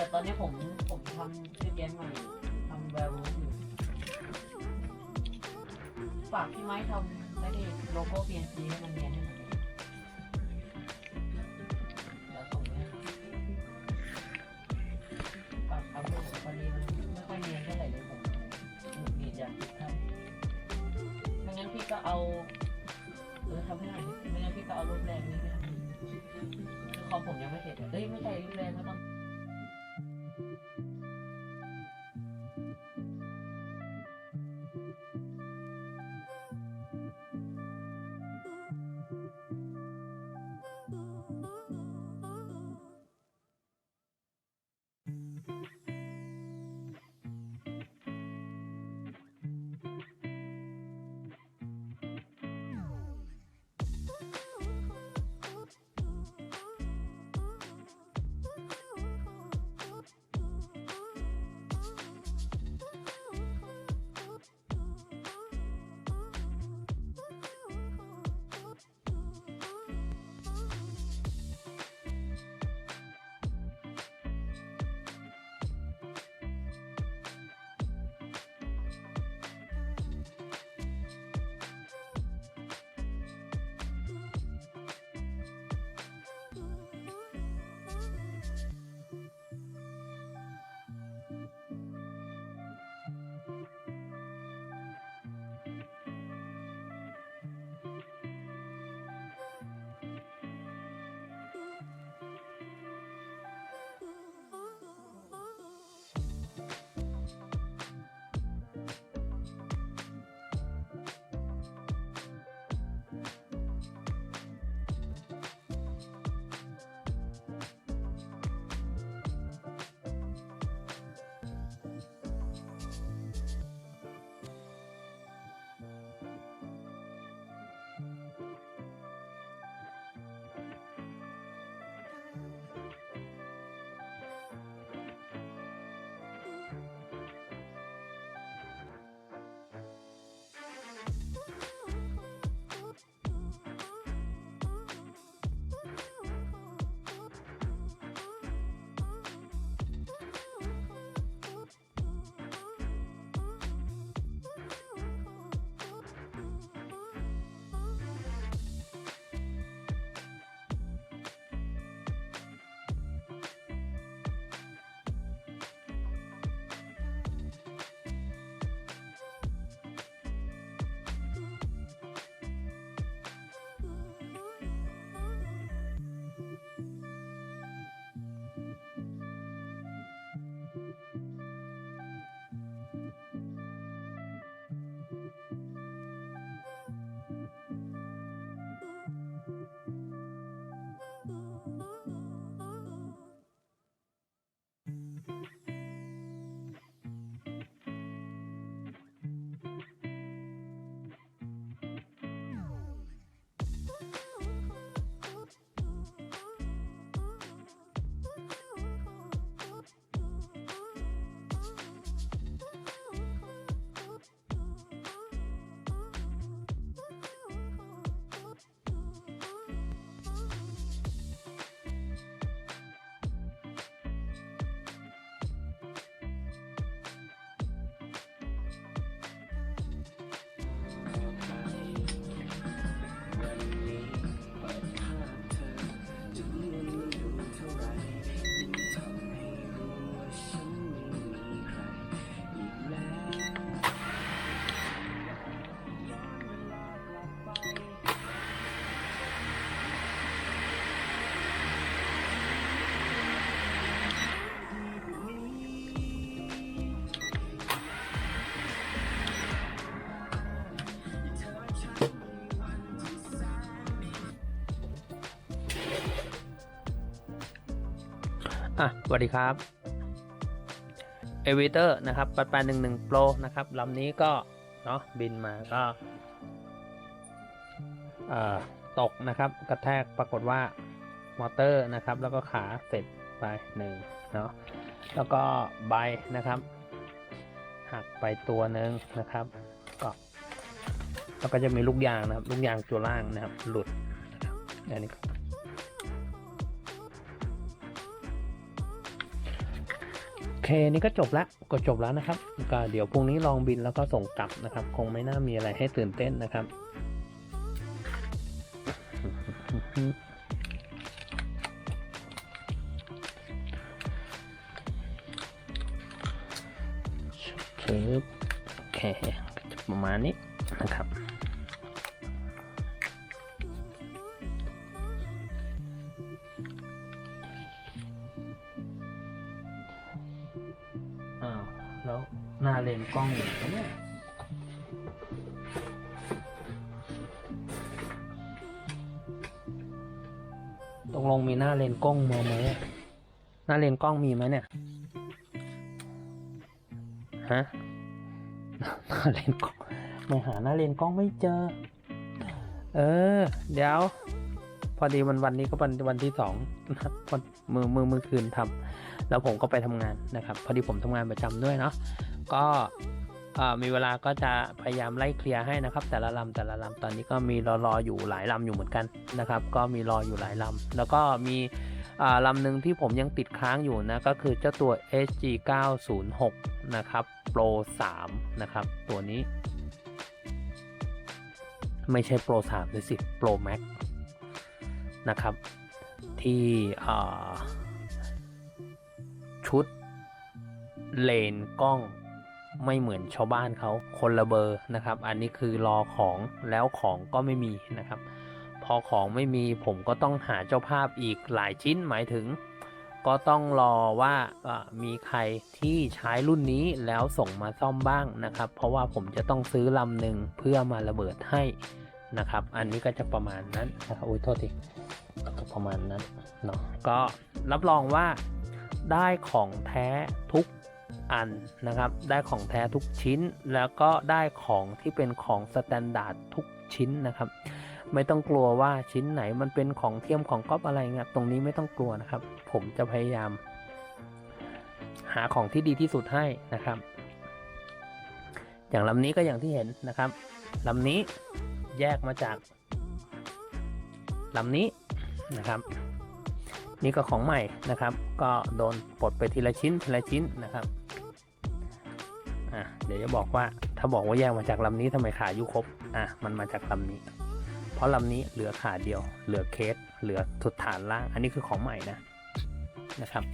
แต่ตอนนี้ผมผมทำชื่อเกมใหม่ทำแวร์วูฟอยู่ฝากพี่ไม้ทำไม่ได้โลโก้ PNG ให้มันเนียนให้หน่อย อะสวัสดีครับเอวิเตอร์นะครับปัดแปดหนึ่งหนึ่งโปรนะครับลำนี้ก็เนาะบินมาก็ตกนะครับกระแทกปรากฏว่ามอเตอร์นะครับ แล้วก็ขาเสร็จไปหนึ่งเนาะแล้วก็ใบนะครับ หักไปตัวหนึ่งนะครับก็แล้วก็จะมีลูกยางนะครับ ลูกยางตัวล่างนะครับ หลุดอันนี้ คนี่ก็จบละก็จบแล้วนะครับ ก็เดี๋ยวพรุ่งนี้ลองบินแล้วก็ส่งกลับนะครับ คงไม่น่ามีอะไรให้ตื่นเต้นนะครับ โอเคประมาณนี้นะครับ เลนกล้องอยู่เนี่ยตกลงมีหน้าเลนกล้องมาไหมหน้าเลนกล้องมีไหมเนี่ย ฮะ หน้าเลนกล้องไม่หาหน้าเลนกล้องไม่เจอ เออ เดี๋ยว พอดีวันวันนี้ก็วันวันที่สองนะครับวันมือมือมือคืนทำแล้วผมก็ไปทำงานนะครับ พอดีผมทำงานประจำด้วยเนาะ ก็มีเวลาก็จะพยายามไล่เคลียร์ให้นะครับ แต่ละลำแต่ละลำตอนนี้ก็มีรอรออยู่หลายลำอยู่เหมือนกันนะครับ ก็มีรออยู่หลายลำแล้วก็มีลำหนึ่งที่ผมยังติดค้างอยู่นะก็คือเจ้าตัว SG 906นะครับ Pro 3นะครับ ตัวนี้ ไม่ใช่ Pro 3เลยสิ Pro Max นะครับ ที่ชุดเลนกล้อง ไม่เหมือนชาวบ้านเขาคนละเบอร์นะครับ อันนี้คือรอของแล้วของก็ไม่มีนะครับ พอของไม่มีผมก็ต้องหาเจ้าภาพอีกหลายชิ้นหมายถึง ก็ต้องรอว่ามีใครที่ใช้รุ่นนี้แล้วส่งมาซ่อมบ้างนะครับ เพราะว่าผมจะต้องซื้อลำหนึ่งเพื่อมาระเบิดให้นะครับ อันนี้ก็จะประมาณนั้นนะครับอุ้ยโทษทีก็ประมาณนั้นเนาะก็รับรองว่าได้ของแท้ทุก อันนะครับ ได้ของแท้ทุกชิ้น แล้วก็ได้ของที่เป็นของสแตนดาร์ดทุกชิ้นนะครับ ไม่ต้องกลัวว่าชิ้นไหนมันเป็นของเทียมของก๊อปอะไรเงี้ยตรงนี้ไม่ต้องกลัวนะครับ ผมจะพยายาม หาของที่ดีที่สุดให้นะครับ อย่างลำนี้ก็อย่างที่เห็นนะครับลำนี้แยกมาจากลำนี้นะครับนี่ก็ของใหม่นะครับ ก็โดนปลดไปทีละชิ้นทีละชิ้นนะครับ ดี๋ยวจะบอกว่าถ้าบอกว่าแยกมาจากลำนี้ทำไมขายู่ครบอะมันมาจากลำนี้ เพราะลำนี้เหลือขาเดียว เหลือเคส เหลือสุดฐานล่าง อันนี้คือของใหม่นะนะครับ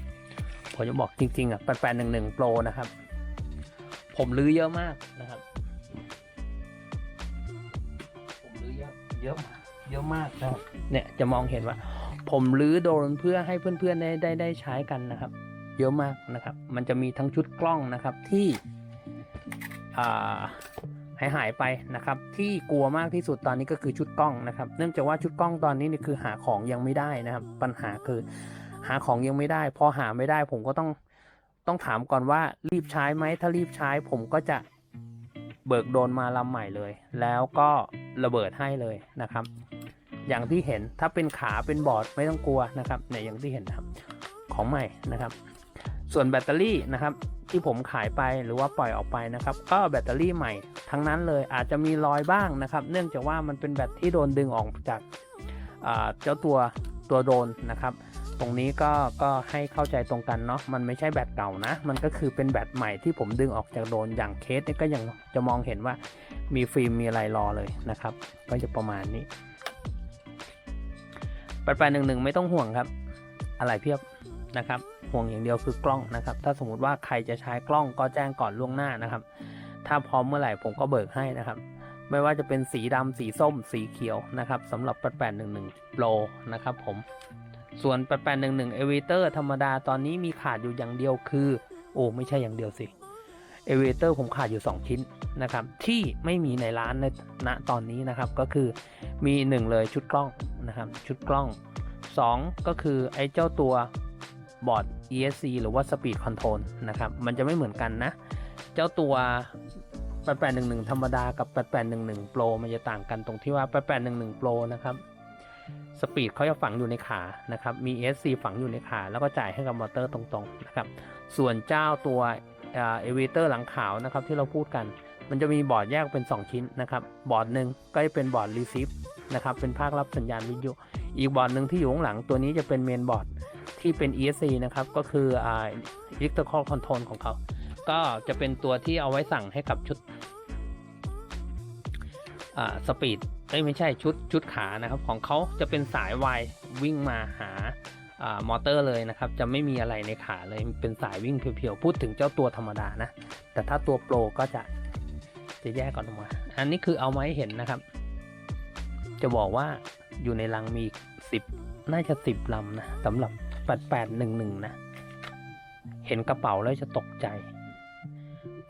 ผมจะบอกจริงๆอะแปดหนึ่งหนึ่งโปรนะครับ ผมลื้อเยอะมากนะครับ ผมลื้อเยอะเยอะมากเยอะมากนะครับเนี่ยจะมองเห็นว่า ผมลื้อโดนเพื่อให้เพื่อนๆได้ได้ได้ใช้กันนะครับ เยอะมากนะครับ มันจะมีทั้งชุดกล้องนะครับที่ หายหายไปนะครับ ที่กลัวมากที่สุดตอนนี้ก็คือชุดกล้องนะครับ เนื่องจากว่าชุดกล้องตอนนี้นี่คือหาของยังไม่ได้นะครับ ปัญหาคือหาของยังไม่ได้ พอหาไม่ได้ผมก็ต้องต้องถามก่อนว่ารีบใช้ไหมถ้ารีบใช้ผมก็จะเบิกโดนมาลำใหม่เลย แล้วก็ระเบิดให้เลยนะครับ อย่างที่เห็นถ้าเป็นขาเป็นบอร์ดไม่ต้องกลัวนะครับเนี่ยอย่างที่เห็นครับของใหม่นะครับ ส่วนแบตเตอรี่นะครับ ที่ผมขายไปหรือว่าปล่อยออกไปนะครับ ก็แบตเตอรี่ใหม่ทั้งนั้นเลยอาจจะมีรอยบ้างนะครับ เนื่องจากว่ามันเป็นแบตที่โดนดึงออกจากเจ้าตัวตัวโดนนะครับ ตรงนี้ก็ก็ให้เข้าใจตรงกันเนาะมันไม่ใช่แบตเก่านะ มันก็คือเป็นแบตใหม่ที่ผมดึงออกจากโดนอย่างเคสเนี่ยก็ยังจะมองเห็นว่ามีฟิล์มมีอะไรรอเลยนะครับ ก็จะประมาณนี้แปดแปดหนึ่งหนึ่งไม่ต้องห่วงครับ อะไรเพียบนะครับ ห่วงอย่างเดียวคือกล้องนะครับ ถ้าสมมติว่าใครจะใช้กล้องก็แจ้งก่อนล่วงหน้านะครับ ถ้าพร้อมเมื่อไหร่ผมก็เบิกให้นะครับ ไม่ว่าจะเป็นสีดำสีส้ม สีเขียวนะครับสำหรับ 8811 Pro นะครับผมส่วน 8811 e v a t o r ธรรมดาตอนนี้มีขาดอยู่อย่างเดียวคือ โอ้ไม่ใช่อย่างเดียวสิ e v a t o r ผมขาดอยู่ 2 ชิ้นนะครับ ที่ไม่มีในร้านในณตอนนี้นะครับ ก็คือมี 1 เลยชุดกล้องนะครับ ชุดกล้อง 2 ก็คือไอ้เจ้าตัว บอร์ด ESC หรือว่า Speed Control นะครับ มันจะไม่เหมือนกันนะ เจ้าตัว 8811 ธรรมดากับ 8811 Pro มันจะต่างกันตรงที่ว่า 8811 Pro นะครับสปีดเขาจะฝังอยู่ในขานะครับ มี ESC ฝังอยู่ในขา แล้วก็จ่ายให้กับมอเตอร์ตรงๆนะครับ ส่วนเจ้าตัวเอเวเตอร์หลังขาวนะครับที่เราพูดกัน มันจะมีบอร์ดแยกเป็น 2 ชิ้นนะครับ บอร์ดหนึ่งก็จะเป็นบอร์ด Receive นะครับ เป็นภาครับสัญญาณวิทยุ อีกบอร์ดหนึ่งที่อยู่ข้างหลังตัวนี้จะเป็นเมนบอร์ด ที่เป็น ESC นะครับ ก็คืออ่า electrical control ของเขา ก็จะเป็นตัวที่เอาไว้สั่งให้กับชุดอ่าสปีดเอ้ยไม่ใช่ชุดชุดขานะครับ ของเขาจะเป็นสายวายวิ่งมาหาอ่ามอเตอร์เลยนะครับ จะไม่มีอะไรในขาเลยเป็นสายวิ่งเพียวๆ พูดถึงเจ้าตัวธรรมดานะ แต่ถ้าตัวโปรก็จะจะแยกก่อนออกมา อันนี้คือเอามาให้เห็นนะครับ จะบอกว่าอยู่ในรังมีสิบน่าจะสิบลำนะสำหรับ 8811 นะ เห็นกระเป๋าแล้วจะตกใจ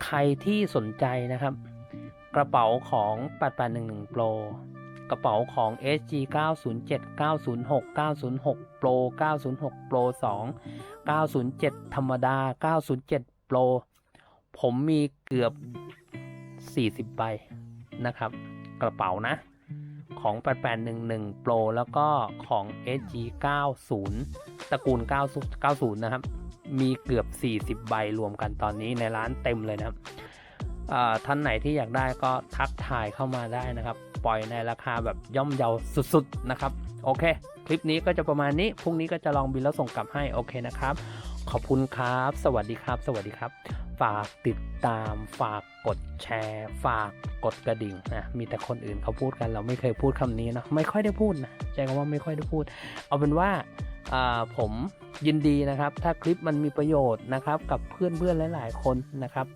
ใครที่สนใจนะครับ กระเป๋าของ 8811 Pro กระเป๋าของ SG 907 906 906 Pro 906 Pro 2 907 ธรรมดา 907 Pro ผมมีเกือบ 40 ใบนะครับ กระเป๋านะ ของ 8811 Pro แล้วก็ของ SG 90ตระกูล 90 90 นะครับ มีเกือบ 40 ใบรวมกันตอนนี้ในร้านเต็มเลยนะครับท่านไหนที่อยากได้ก็ทักทายเข้ามาได้นะครับ ปล่อยในราคาแบบย่อมเยาสุดๆนะครับ โอเค คลิปนี้ก็จะประมาณนี้ พรุ่งนี้ก็จะลองบินแล้วส่งกลับให้ โอเคนะครับ ขอบคุณครับ สวัสดีครับ สวัสดีครับ ฝากติดตาม ฝากกดแชร์ ฝากกดกระดิ่งนะมีแต่คนอื่นเขาพูดกันเราไม่เคยพูดคำนี้นะไม่ค่อยได้พูดนะใช้คำว่าไม่ค่อยได้พูด เอาเป็นว่าผมยินดีนะครับ ถ้าคลิปมันมีประโยชน์นะครับ กับเพื่อนๆหลาย ๆ คนนะครับ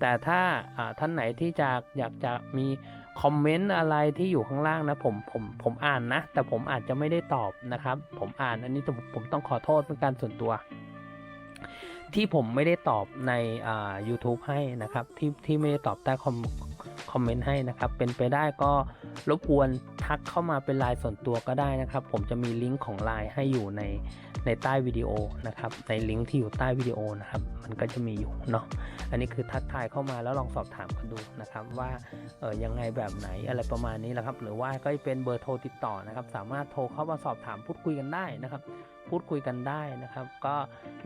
แต่ถ้าอ่าท่านไหนที่จะอยากจะมีคอมเมนต์อะไรที่อยู่ข้างล่างนะผมผมผมอ่านนะ แต่ผมอาจจะไม่ได้ตอบนะครับ ผมอ่านอันนี้ผมผมต้องขอโทษเป็นการส่วนตัว ที่ผมไม่ได้ตอบในอ่า YouTube ให้นะครับ ที่ที่ไม่ได้ตอบใต้คอมคอมเมนต์ให้นะครับ เป็นไปได้ก็รบกวนทักเข้ามาเป็นไลน์ส่วนตัวก็ได้นะครับ ผมจะมีลิงก์ของไลน์ให้อยู่ในในใต้วิดีโอนะครับ ในลิงก์ที่อยู่ใต้วิดีโอนะครับ มันก็จะมีอยู่เนาะ อันนี้คือทักทายเข้ามาแล้วลองสอบถามกันดูนะครับ ว่าเออยังไงแบบไหนอะไรประมาณนี้แหละครับ หรือว่าก็เป็นเบอร์โทรติดต่อนะครับ สามารถโทรเข้ามาสอบถามพูดคุยกันได้นะครับ พูดคุยกันได้นะครับ ก็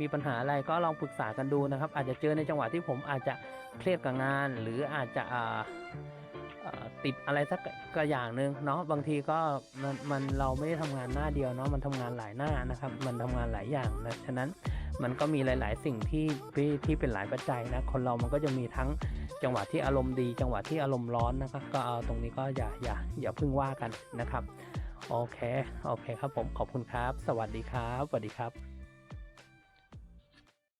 มีปัญหาอะไรก็ลองปรึกษากันดูนะครับ อาจจะเจอในจังหวะที่ผมอาจจะเครียดกับงาน หรืออาจจะติดอะไรสักก็อย่างหนึ่งเนาะบางทีก็มันมันเราไม่ได้ทำงานหน้าเดียวเนาะมันทำงานหลายหน้านะครับ มันทำงานหลายอย่างนะฉะนั้นมันก็มีหลาย ๆ สิ่งที่ที่ที่เป็นหลายปัจจัยนะคนเรามันก็จะมีทั้งจังหวะที่อารมณ์ดี จังหวะที่อารมณ์ร้อนนะครับ ก็เอาตรงนี้ก็อย่าอย่าอย่าพึ่งว่ากันนะครับ โอเค โอเคครับผม ขอบคุณครับ สวัสดีครับ สวัสดีครับ